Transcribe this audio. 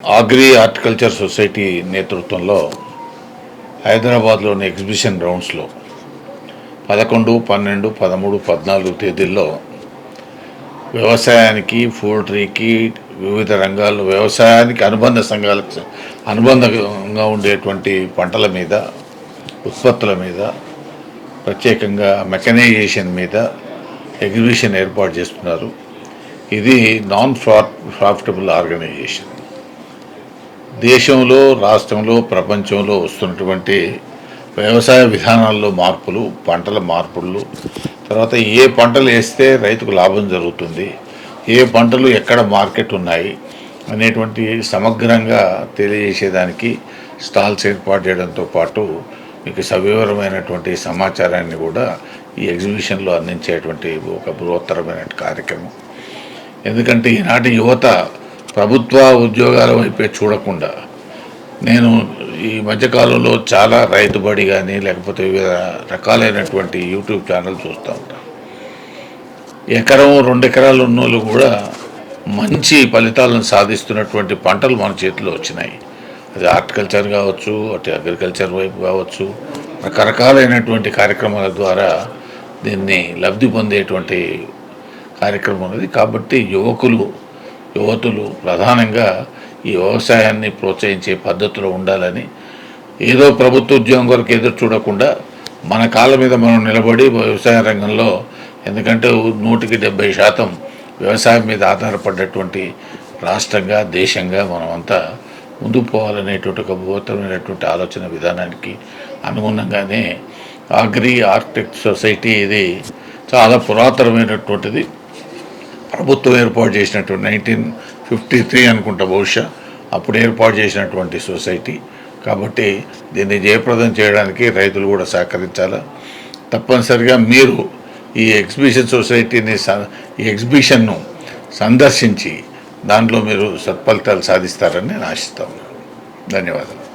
Agri horticulture society నేతృత్వంలో హైదరాబాద్లోని exhibition గ్రౌండ్స్లో పదకొండు పన్నెండు పదమూడు పద్నాలుగు తేదీల్లో వ్యవసాయానికి పోల్ట్రీకి వివిధ రంగాల్లో వ్యవసాయానికి అనుబంధ సంఘాలకు అనుబంధంగా ఉండేటువంటి పంటల మీద ఉత్పత్తుల మీద ప్రత్యేకంగా మెకనైజేషన్ మీద ఎగ్జిబిషన్ ఏర్పాటు చేస్తున్నారు. ఇది నాన్ ప్రాఫిటబుల్ ఆర్గనైజేషన్. దేశంలో రాష్ట్రంలో ప్రపంచంలో వస్తున్నటువంటి వ్యవసాయ విధానాల్లో మార్పులు పంటల మార్పులు తర్వాత ఏ పంటలు వేస్తే రైతుకు లాభం జరుగుతుంది ఏ పంటలు ఎక్కడ మార్కెట్ ఉన్నాయి అనేటువంటి సమగ్రంగా తెలియజేసేదానికి స్టాల్స్ ఏర్పాటు చేయడంతో పాటు మీకు సవివరమైనటువంటి సమాచారాన్ని కూడా ఈ ఎగ్జిబిషన్లో అందించేటువంటి ఒక బృహత్తరమైన కార్యక్రమం. ఎందుకంటే ఈనాటి యువత ప్రభుత్వ ఉద్యోగాల వైపే చూడకుండా నేను ఈ మధ్యకాలంలో చాలా రైతు బడి కానీ లేకపోతే వివిధ రకాలైనటువంటి యూట్యూబ్ ఛానల్ చూస్తూ ఉంటాను ఎకరం రెండు ఎకరాలు ఉన్నోళ్ళు కూడా మంచి ఫలితాలను సాధిస్తున్నటువంటి పంటలు మన చేతిలో వచ్చినాయి. అది హార్టికల్చర్ కావచ్చు అటు అగ్రికల్చర్ వైపు కావచ్చు రకరకాలైనటువంటి కార్యక్రమాల ద్వారా దీన్ని లబ్ధి పొందేటువంటి కార్యక్రమం ఉన్నది. కాబట్టి యువకులు యువతులు ప్రధానంగా ఈ వ్యవసాయాన్ని ప్రోత్సహించే పద్ధతిలో ఉండాలని ఏదో ప్రభుత్వ ఉద్యోగం కొరకు ఎదురు చూడకుండా మన కాళ్ళ మీద మనం నిలబడి వ్యవసాయ రంగంలో ఎందుకంటే నూటికి డెబ్బై శాతం వ్యవసాయం మీద ఆధారపడ్డటువంటి రాష్ట్రంగా దేశంగా మనం అంతా ముందుకు పోవాలనేటువంటి ఒక బృహత్తరమైనటువంటి ఆలోచన విధానానికి అనుగుణంగానే అగ్రి ఆర్కిటెక్ట్ సొసైటీ ఇది చాలా పురాతనమైనటువంటిది. ప్రభుత్వం ఏర్పాటు చేసినటువంటి నైన్టీన్ ఫిఫ్టీ త్రీ అనుకుంటా బహుశా అప్పుడు ఏర్పాటు చేసినటువంటి సొసైటీ. కాబట్టి దీన్ని జయప్రదం చేయడానికి రైతులు కూడా సహకరించాలా? తప్పనిసరిగా మీరు ఈ ఎగ్జిబిషన్ సొసైటీని స- ఈ ఎగ్జిబిషన్ను సందర్శించి దాంట్లో మీరు సత్ఫలితాలు సాధిస్తారని నేను ఆశిస్తాను ధన్యవాదాలు.